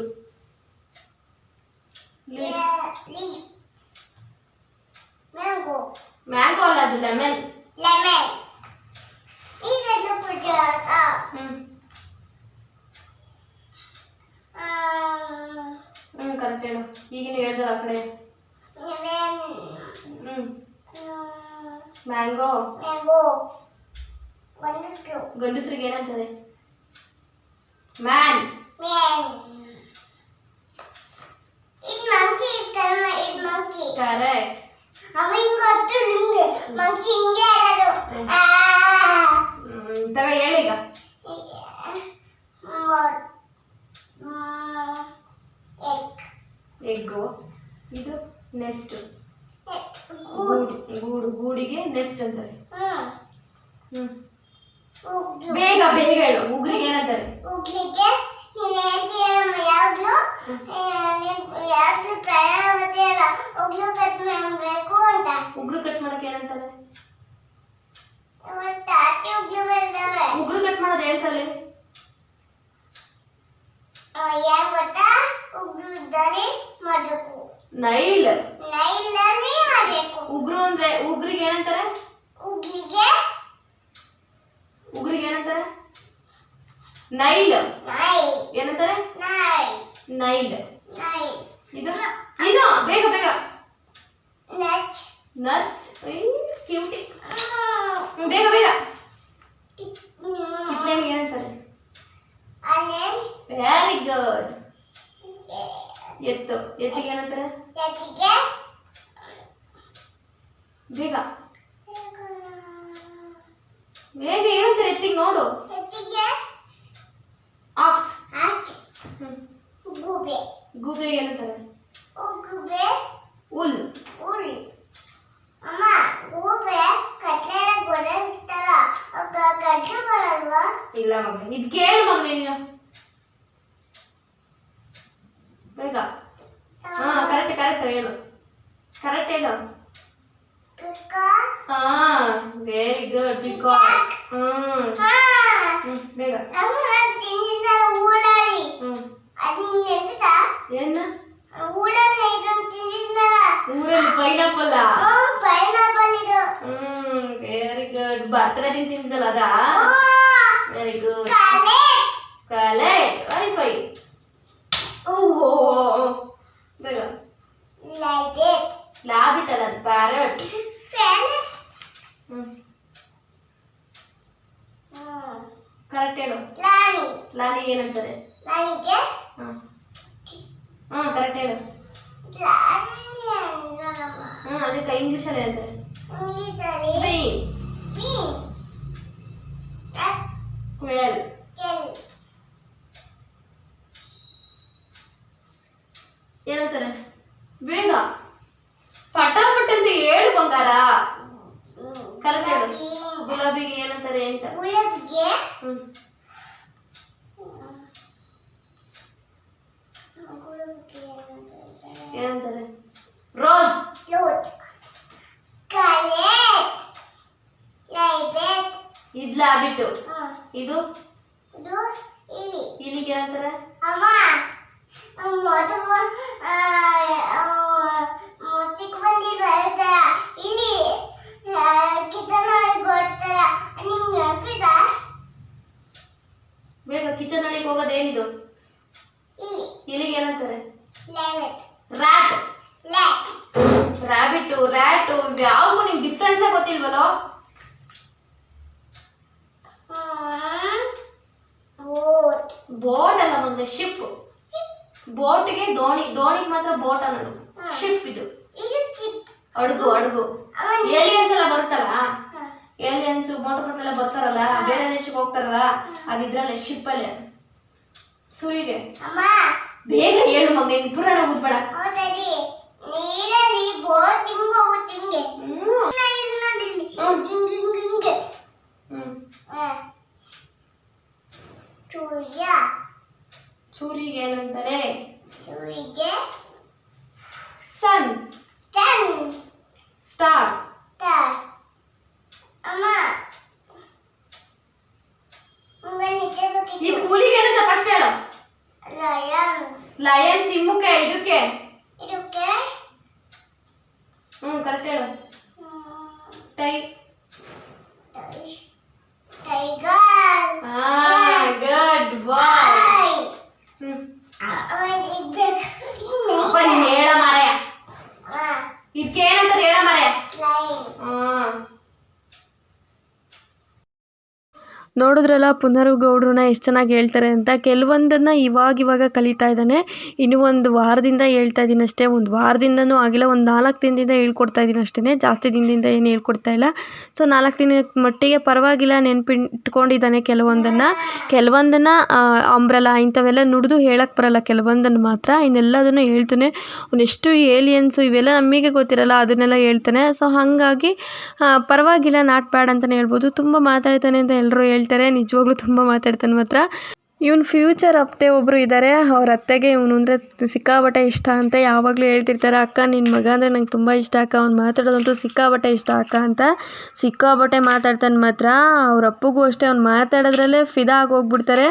mango. Mango lah lemon. Lemon. ini tuh pujaan hmm. ಹ್ಮ್ ಕರೆಕ್ಟ್ ಹೇಳು. ಈಗಿನ ಹೇಳ್ದಲ್ಲ ಆ ಕಡೆ. ಹ್ಞೂ ಮ್ಯಾಂಗೋ. ಗಂಡಸ್ರಿಗೆ ಏನಂತಾರೆ ಮ್ಯಾನ್. ಕರೆಕ್ಟ್ ಅವನಿಗೆ ಗೊತ್ತು ನಿಮಗೆ ಮಂಕಿ ಹಿಂಗೆ ನರ್ಸ್ ಕ್ಯೂಟಿ. ಬೇಗ ಬೇಗ. ಏನಂತಾರೆ? ವೆರಿ ಗುಡ್ ಎತ್ತು ಎತ್ತಿಗೆ ಏನಂತಾರೆ? ಬೇಗ. ಬೇಗ ಏನಂತಾರೆ? ಎತ್ತಿಗೆ ನೋಡು. ಆಕ್ಸ್. ಗೂಬೆ. ಗೂಬೆ ಏನಂತಾರೆ? ಉಲ್. ಉಲ್. ಇಲ್ಲ ಮಗ ಇದು ಕೇಳು ಮಗ ನೀನು ಬೇಗ ಹಾ ಕರೆಕ್ಟ್ ಕರೆಕ್ಟ್ ಹೇಳು ಕರೆಕ್ಟ್ ಹೇಳು ಹಾ ವೆರಿ ಗುಡ್ ಬಿಕಾಸ್ ಹ್ಮ್ ಬೇಗ ಗುಲಾಬಿಗೆ ಏನಂತಾರೆ ಅಂತ? ಗುಲಾಬಿಗೆ ಏನಂತಾರೆ? ರೋಸ್. ಕಲೆ ಲೈಟ್ ಇದ್? ಇಲ್ಲಿಗೆ ಏನಂತಾರೆ? ಅಮ್ಮ. ಮೊದಲು ಚಿಕ್ಕ ಬಂದಿ ಬರ್ತಾರ ಇಲ್ಲಿ ಕಿಚನ್ ಒಳಗೆ ಬರ್ತಾರ ನಿಮ್ಗೆ ನೆನಪಿದ ಬೇಗ ಕಿಚನ್ ಅಲ್ಲಿ ಹೋಗೋದು ಏನಿದು ಇಲ್ಲಿಗೆ ಏನಂತಾರೆ? ರಾಟ್ ರ್ಯಾಟ್ ಲೆಟ್ ರ್ಯಾಬಿಟ್ಟು ರ್ಯಾಟು ಯಾವ್ದು ನಿಮ್ಗೆ ಡಿಫ್ರೆನ್ಸ್ ಗೊತ್ತಿಲ್ವಲ್ಲೋ? ಬೋಟ್ ಅಲ್ಲ ಒಂದು ಶಿಪ್ ಬೋಟ್ಗೆ ದೋಣಿ ದೋಣಿಗೆ ಮಾತ್ರ ಬೋಟ್ ಅನ್ನೋದು. ಶಿಪ್ ಇದು. ಅಡುಗು ಅಡುಗು. ಎಲಿಯನ್ಸ್ ಎಲ್ಲ ಬರುತ್ತಲ್ಲ? ಏಲಿಯನ್ಸ್ ಮೋಟರ್ ಎಲ್ಲ ಬರ್ತಾರಲ್ಲ ಬೇರೆ ದೇಶಕ್ಕೆ ಹೋಗ್ತಾರಲ್ಲ ಅದಿದ್ರಲ್ಲ ಶಿಪ್ ಅಲ್ಲಿ. ಸುಳಿಗೆ. ಅಮ್ಮ. ಬೇಗ ಹೇಳು ಮಗ ಇನ್ ಪುರಾಣ ಓದ್ಬೇಡ. ನೀರಲ್ಲಿ ಬೋಟ್ ಹಿಂಗ ಹೋಗುತ್ತೆ ಹಿಂಗೆ. ಹ್ಮ್. ಸೂರ್ಯ ಸೂರ್ಯಗೆ ಏನಂತಾರೆ ಸೂರ್ಯಗೆ ಸನ್. ಸನ್. ಸ್ಟಾರ್. ತ- ಅಮ್ಮ. ಮುಂದೆ ನಿದ್ದೆ ಈ ಬೇಕಿತ್ತು ಕೂಲಿಗೆ ಏನಂತ ಫಸ್ಟ್ ಹೇಳು. ಲಯನ್ ಲಯನ್ ಸಿಮ್ಮಕ್ಕೆ ಇದಕ್ಕೆ? ಇದಕ್ಕೆ? ಹ್ಮ್ ಕರೆಕ್ಟ್ ಹೇಳು. ಹ್ಮ್, ಟೈ ಟೈ- ಟೈಗರ್ ಹಾ ಗುಡ್ ಬಾಯ್ ಐ. ಹ್ಮ್ ಅವನ್ ಇರ್ಬೇಕು. ಇನ್ನು ಅಪ್ಪ ನೀನ್ ಹೇಳ ಮಾರಾಯ ಹ, ಇದಕ್ಕೆ ಏನಂತಾರೆ ಹೇಳ ಮಾರಾಯ ಲಯನ್ ಹ್ಮ್ ನೋಡಿದ್ರಲ್ಲ ಪುನರು ಗೌಡ್ರನ್ನ ಎಷ್ಟು ಚೆನ್ನಾಗಿ ಹೇಳ್ತಾರೆ ಅಂತ. ಕೆಲವೊಂದನ್ನು ಇವಾಗ ಕಲಿತಾ ಇದ್ದಾನೆ. ಇನ್ನು ಒಂದು ವಾರದಿಂದ ಹೇಳ್ತಾ ಇದ್ದೀನಿ ಅಷ್ಟೇ ಒಂದು ವಾರದಿಂದನೂ ಆಗಿಲ್ಲ, ಒಂದು ನಾಲ್ಕು ದಿನದಿಂದ ಹೇಳ್ಕೊಡ್ತಾ ಇದ್ದೀನಿ ಅಷ್ಟೇ ಜಾಸ್ತಿ ದಿನದಿಂದ ಏನು ಹೇಳ್ಕೊಡ್ತಾ ಇಲ್ಲ. ಸೊ, ನಾಲ್ಕು ದಿನ ಮಟ್ಟಿಗೆ ಪರವಾಗಿಲ್ಲ, ನೆನ್ಪಿಟ್ಕೊಂಡಿದ್ದಾನೆ ಕೆಲವೊಂದನ್ನು. ಕೆಲವೊಂದನ್ನು ಅಂಬ್ರಲ್ಲ ಇಂಥವೆಲ್ಲ ನುಡಿದು ಹೇಳಕ್ಕೆ ಬರಲ್ಲ. ಕೆಲವೊಂದನ್ನು ಮಾತ್ರ. ಇನ್ನೆಲ್ಲದನ್ನು ಹೇಳ್ತಾನೆ. ಅವನೆಷ್ಟು ಏಲಿಯನ್ಸು ಇವೆಲ್ಲ ನಮಗೆ ಗೊತ್ತಿರಲ್ಲ, ಅದನ್ನೆಲ್ಲ ಹೇಳ್ತಾನೆ. ಸೊ, ಹಾಗಾಗಿ ಪರವಾಗಿಲ್ಲ, ನಾಟ್ ಬ್ಯಾಡ್ ಅಂತಲೇ ಹೇಳ್ಬೋದು. ತುಂಬ ಮಾತಾಡ್ತಾನೆ ಅಂತ ಎಲ್ಲರೂ ಹೇಳ್ತಾರೆ ನಿಜವಾಗ್ಲೂ ತುಂಬ ಮಾತಾಡ್ತಾನೆ ಮಾತ್ರ. ಇವನು ಫ್ಯೂಚರ್ ಅತ್ತೆ ಒಬ್ರು ಇದ್ದಾರೆ ಅವ್ರ ಅತ್ತೆಗೆ ಇವನು ಅಂದರೆ ಸಿಕ್ಕಾಪಟ್ಟೆ ಇಷ್ಟ ಅಂತ ಯಾವಾಗಲೂ ಹೇಳ್ತಿರ್ತಾರೆ, ಅಕ್ಕ ನಿನ್ನ ಮಗ ಅಂದರೆ ನಂಗೆ ತುಂಬ ಇಷ್ಟ, ಅಕ್ಕ, ಅವ್ನು ಮಾತಾಡೋದಂತೂ ಸಿಕ್ಕಾಪಟ್ಟೆ ಇಷ್ಟ, ಅಕ್ಕ, ಅಂತ ಸಿಕ್ಕಾಪಟ್ಟೆ ಮಾತಾಡ್ತಾನೆ ಮಾತ್ರ. ಅವ್ರ ಅಪ್ಪಗೂ ಅಷ್ಟೇ, ಅವ್ನು ಮಾತಾಡೋದ್ರಲ್ಲೇ ಫಿದಾ ಆಗಿ ಹೋಗ್ಬಿಡ್ತಾರೆ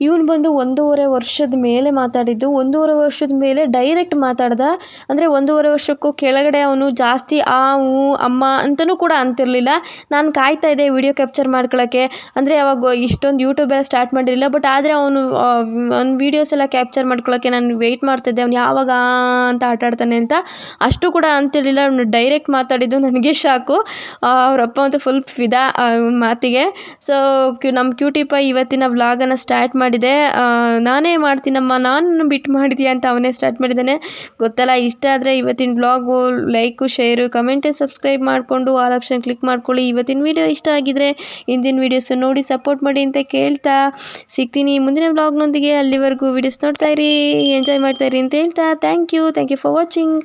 ಇವನು ಬಂದು ಒಂದೂವರೆ ವರ್ಷದ ಮೇಲೆ ಮಾತಾಡಿದ್ದು. ಒಂದೂವರೆ ವರ್ಷದ ಮೇಲೆ ಡೈರೆಕ್ಟ್ ಮಾತಾಡ್ದ. ಅಂದರೆ ಒಂದೂವರೆ ವರ್ಷಕ್ಕೂ ಕೆಳಗಡೆ ಅವನು ಜಾಸ್ತಿ ಆ, ಊ, ಅಮ್ಮ ಅಂತಲೂ ಕೂಡ ಅಂತಿರಲಿಲ್ಲ. ನಾನು ಕಾಯ್ತಾ ಇದ್ದೆ ವಿಡಿಯೋ ಕ್ಯಾಪ್ಚರ್ ಮಾಡ್ಕೊಳ್ಳೋಕ್ಕೆ ಅಂದರೆ ಅವಾಗ ಇಷ್ಟೊಂದು ಯೂಟ್ಯೂಬೆಲ್ಲ ಸ್ಟಾರ್ಟ್ ಮಾಡಿರಲಿಲ್ಲ. ಬಟ್ ಆದರೆ ಅವನು ಅವ್ನ ವೀಡಿಯೋಸ್ ಎಲ್ಲ ಕ್ಯಾಪ್ಚರ್ ಮಾಡ್ಕೊಳ್ಳೋಕ್ಕೆ ನಾನು ವೆಯ್ಟ್ ಮಾಡ್ತಿದ್ದೆ ಅವ್ನು ಯಾವಾಗ ಅಂತ ಆಟಾಡ್ತಾನೆ ಅಂತ ಅಷ್ಟು ಕೂಡ ಅಂತಿರಲಿಲ್ಲ. ಅವನು ಡೈರೆಕ್ಟ್ ಮಾತಾಡಿದ್ದು ನನಗೆ ಶಾಕು. ಅವರಪ್ಪ ಅಂತೂ ಫುಲ್ ಫಿದಾ ಮಾತಿಗೆ. ಸೊ ನಮ್ಮ ಕ್ಯೂಟಿ ಪೈ ಇವತ್ತಿನ ವ್ಲಾಗನ್ನು ಸ್ಟಾರ್ಟ್ ಮಾಡಿದೆ. ನಾನೇ ಮಾಡ್ತೀನಮ್ಮ ನಾನು ಬಿಟ್ಟು ಮಾಡಿದೀಯ ಅಂತ ಅವನೇ ಸ್ಟಾರ್ಟ್ ಮಾಡಿದ್ದಾನೆ. ಗೊತ್ತಲ್ಲ, ಇಷ್ಟ ಆದರೆ ಇವತ್ತಿನ blog like share comment subscribe ಮಾಡಿಕೊಂಡು ಆಲ್ ಆಪ್ಷನ್ ಕ್ಲಿಕ್ ಮಾಡ್ಕೊಳ್ಳಿ. ಇವತ್ತಿನ ವೀಡಿಯೋ ಇಷ್ಟ ಆಗಿದ್ರೆ ಹಿಂದಿನ ವೀಡಿಯೋಸ್ ನೋಡಿ ಸಪೋರ್ಟ್ ಮಾಡಿ ಅಂತ ಕೇಳ್ತಾ ಸಿಗ್ತೀನಿ. ಮುಂದಿನ ಬ್ಲಾಗ್ನೊಂದಿಗೆ ಅಲ್ಲಿವರೆಗೂ ವೀಡಿಯೋಸ್ ನೋಡ್ತಾ ಇರಿ. ಎಂಜಾಯ್ ಮಾಡ್ತಾ ಇರಿ ಅಂತ ಹೇಳ್ತಾ. Thank you thank you for watching